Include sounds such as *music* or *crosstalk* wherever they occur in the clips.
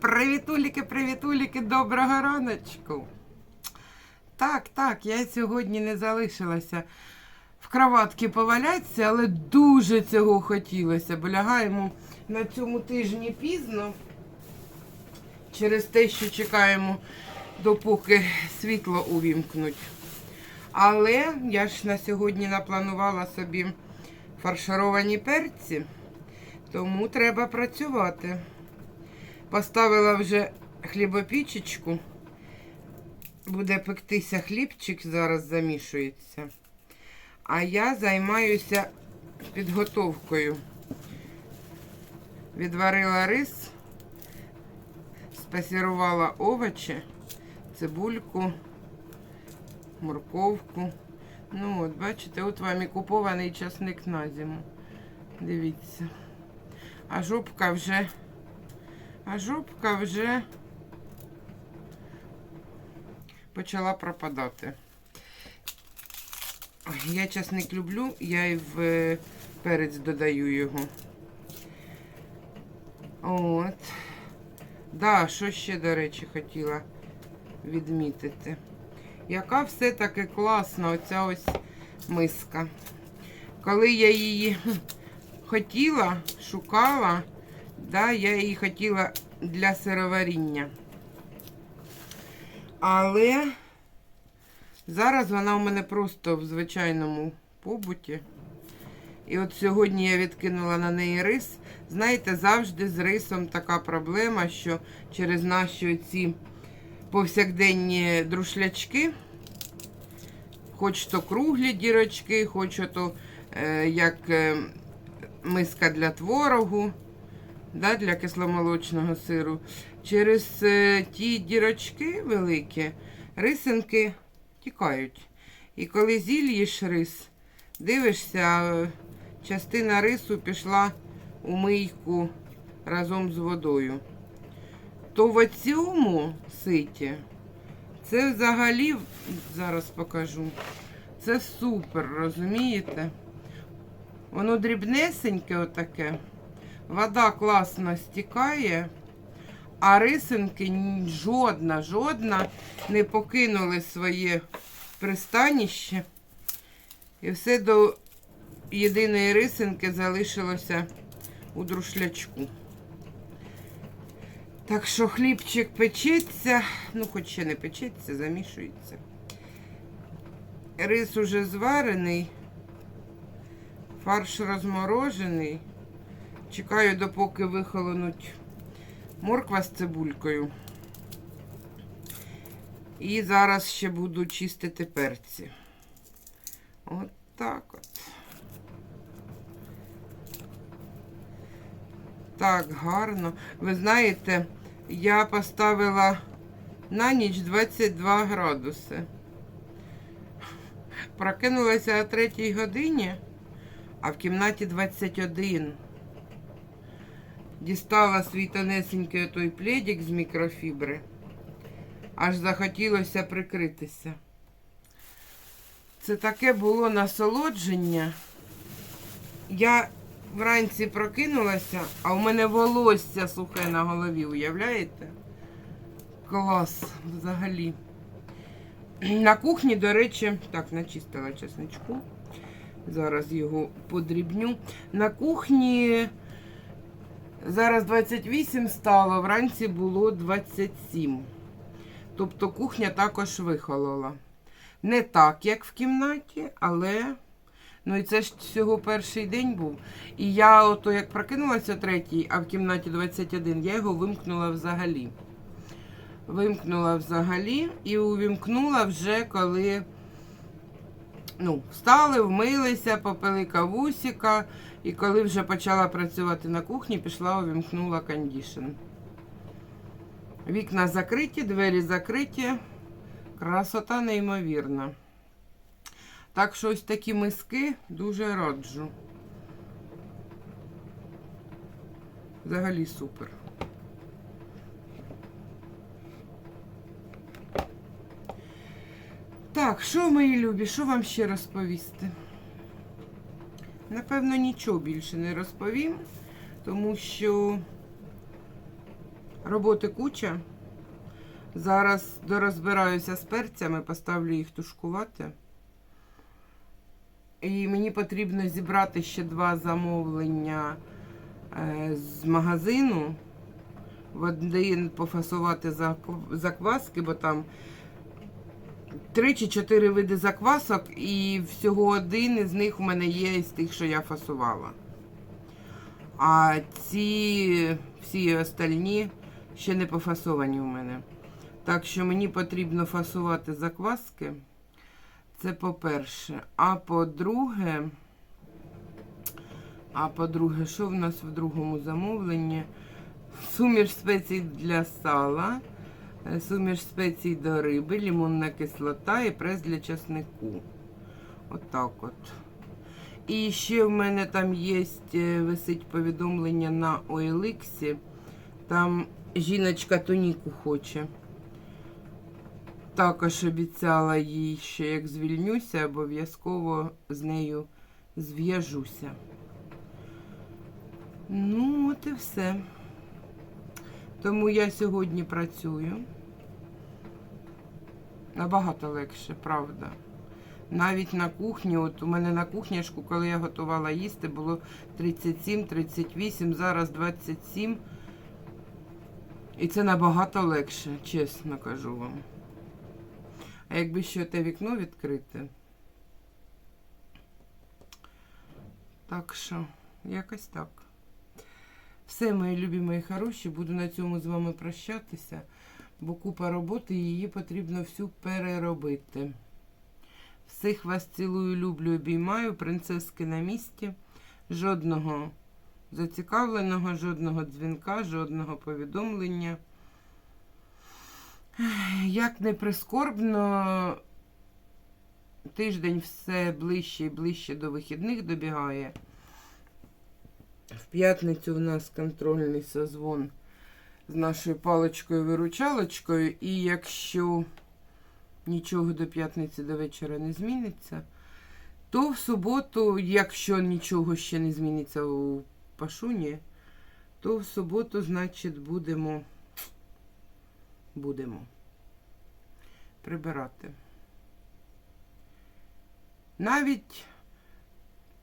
Привітуліки, привітуліки, доброго раночку. Так, так, я сьогодні не залишилася в кроватці повалятися, але дуже цього хотілося, бо лягаємо на цьому тижні пізно через те, що чекаємо, допоки світло увімкнуть. Але я ж на сьогодні напланувала собі фаршировані перці, тому треба працювати. Поставила вже хлібопічечку. Буде пектися хлібчик, зараз замішується. А я займаюся підготовкою. Відварила рис, спасірувала овочі, цибульку, морковку. Ну от, бачите, от вам і купований часник на зиму. Дивіться. А жопка вже а жопка вже почала пропадати. Я часник люблю, я і в е, перець додаю його. От. Да, що ще, до речі, хотіла відмітити. Яка все-таки класна оця ось миска. Коли я її хотіла, шукала, Да, я її хотіла для сироваріння. Але зараз вона у мене просто в звичайному побуті. І от сьогодні я відкинула на неї рис. Знаєте, завжди з рисом така проблема, що через наші ці повсякденні друшлячки, хоч то круглі дірочки, хоч то е, як е, миска для творогу да, для кисломолочного сиру. Через е, ті дірочки великі рисинки тікають. І коли зільєш рис, дивишся, е, частина рису пішла у мийку разом з водою. То в цьому ситі це взагалі, зараз покажу, це супер, розумієте? Воно дрібнесеньке отаке. Вода класно стікає, а рисинки жодна, жодна не покинули своє пристаніще. І все до єдиної рисинки залишилося у друшлячку. Так що хлібчик печеться, ну хоч ще не печеться, замішується. Рис уже зварений, фарш розморожений. Чекаю, допоки вихолонуть морква з цибулькою. І зараз ще буду чистити перці. От так от. Так, гарно. Ви знаєте, я поставила на ніч 22 градуси. Прокинулася о 3 годині, а в кімнаті 21. Дістала свій тонесенький той пледик з мікрофібри. Аж захотілося прикритися. Це таке було насолодження. Я вранці прокинулася, а у мене волосся сухе на голові, уявляєте? Клас взагалі. На кухні, до речі, так, начистила чесничку. Зараз його подрібню. На кухні зараз 28 стало, вранці було 27. Тобто кухня також вихолола. Не так, як в кімнаті, але. Ну і це ж всього перший день був. І я, ото як прокинулася третій, а в кімнаті 21, я його вимкнула взагалі. Вимкнула взагалі і увімкнула вже коли ну, встали, вмилися, попили кавусіка. І коли вже почала працювати на кухні, пішла, увімкнула кондішн. Вікна закриті, двері закриті. Красота неймовірна. Так що ось такі миски дуже раджу. Взагалі супер. Так, що, мої любі, що вам ще розповісти? Напевно, нічого більше не розповім, тому що Роботи куча. Зараз дорозбираюся з перцями, поставлю їх тушкувати. І мені потрібно зібрати ще два замовлення е, з магазину. Один пофасувати закваски, бо там три чи чотири види заквасок, і всього один із них у мене є з тих, що я фасувала. А ці всі остальні ще не пофасовані у мене. Так що мені потрібно фасувати закваски. Це по-перше. А по-друге, а по-друге, що в нас в другому замовленні? Суміш спецій для сала, суміш спецій до риби, лимонна кислота і прес для часнику. Отак от. І ще в мене там є висить повідомлення на OLX. Там жіночка тоніку хоче. Також обіцяла їй, що як звільнюся, обов'язково з нею зв'яжуся. Ну, от і все. Тому я сьогодні працюю. Набагато легше, правда. Навіть на кухні, от у мене на кухняшку, коли я готувала їсти, було 37-38, зараз 27. І це набагато легше, чесно кажу вам. А якби ще те вікно відкрите. Так що, якось так. Все, мої любі, мої хороші, буду на цьому з вами прощатися, бо купа роботи, її потрібно всю переробити. Всіх вас цілую, люблю, обіймаю. Принцески на місці. Жодного зацікавленого, жодного дзвінка, жодного повідомлення. Як не прискорбно, тиждень все ближче і ближче до вихідних добігає. В п'ятницю в нас контрольний созвон з нашою паличкою-виручалочкою, і якщо нічого до п'ятниці до вечора не зміниться, то в суботу, якщо нічого ще не зміниться у Пашуні, то в суботу, значить, будемо, будемо прибирати. Навіть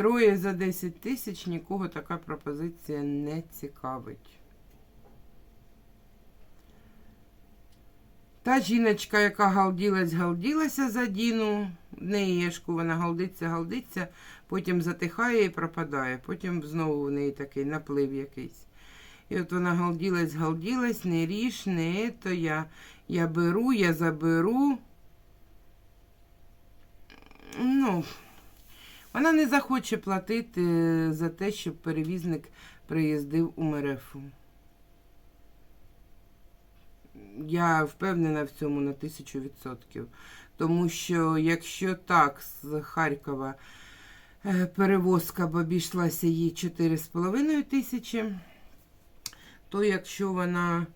троє за 10 тисяч нікого така пропозиція не цікавить. Та жіночка, яка галділась, галділася за Діну, в неї єшку, вона галдиться, галдиться, потім затихає і пропадає. Потім знову в неї такий наплив якийсь. І от вона галділась, галділась, не ріж, не то я, я беру, я заберу. Ну, вона не захоче платити за те, щоб перевізник приїздив у Мерефу. Я впевнена в цьому на тисячу відсотків. Тому що якщо так з Харкова е, перевозка б обійшлася їй 4,5 тисячі, то якщо вона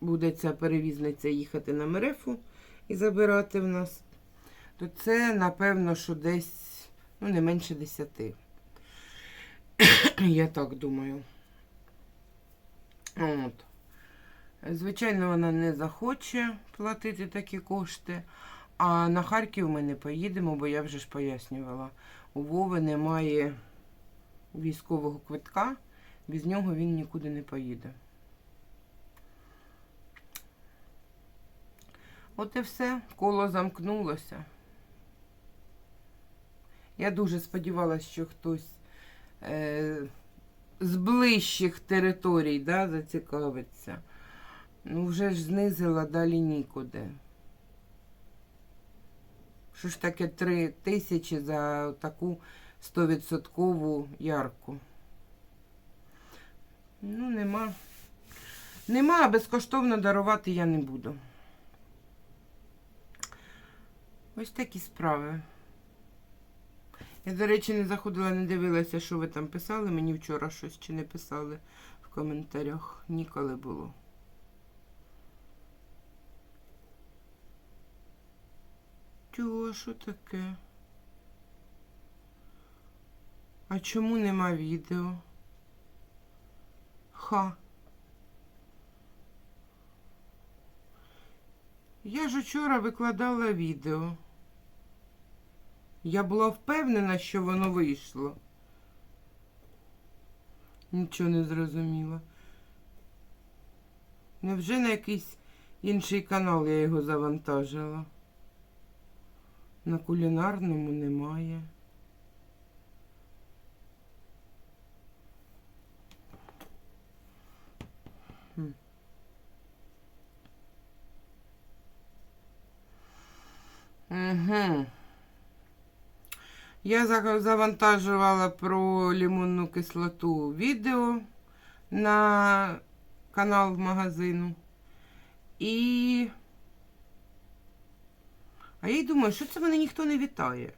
буде ця перевізниця їхати на Мерефу і забирати в нас, то це, напевно, що десь ну, не менше 10. Я так думаю. От. Звичайно, вона не захоче платити такі кошти. А на Харків ми не поїдемо, бо я вже ж пояснювала. У Вови немає військового квитка, без нього він нікуди не поїде. От і все, коло замкнулося. Я дуже сподівалася, що хтось е, з ближчих територій да, зацікавиться. Ну, вже ж знизила далі нікуди. Що ж таке три тисячі за таку стовідсоткову ярку? Ну, нема. Нема, а безкоштовно дарувати я не буду. Ось такі справи. Я, до речі, не заходила, не дивилася, що ви там писали. Мені вчора щось чи не писали в коментарях. Ніколи було. Чого, що таке? А чому нема відео? Ха. Я ж учора викладала відео. Я була впевнена, що воно вийшло. Нічого не зрозуміла. Невже на якийсь інший канал я його завантажила? На кулінарному немає. Хм. Угу. Я завантажувала про лимонну кислоту відео на канал магазину. І. А я й думаю, що це мене ніхто не вітає.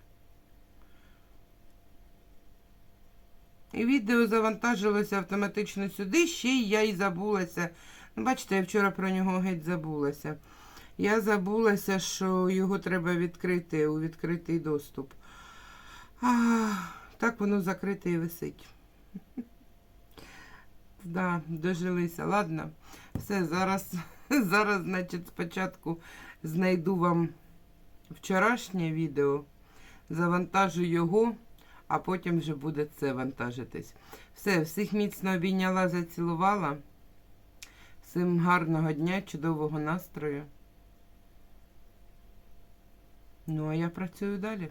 І відео завантажилося автоматично сюди, ще й я й забулася. Ну, бачите, я вчора про нього геть забулася. Я забулася, що його треба відкрити у відкритий доступ. А, так воно закрите і висить. *laughs* Да, дожилися. Ладно, все, зараз, *laughs* зараз, значить, спочатку знайду вам вчорашнє відео, завантажу його, а потім вже буде це вантажитись. Все, всіх міцно обійняла, зацілувала. Всім гарного дня, чудового настрою. Ну, а я працюю далі.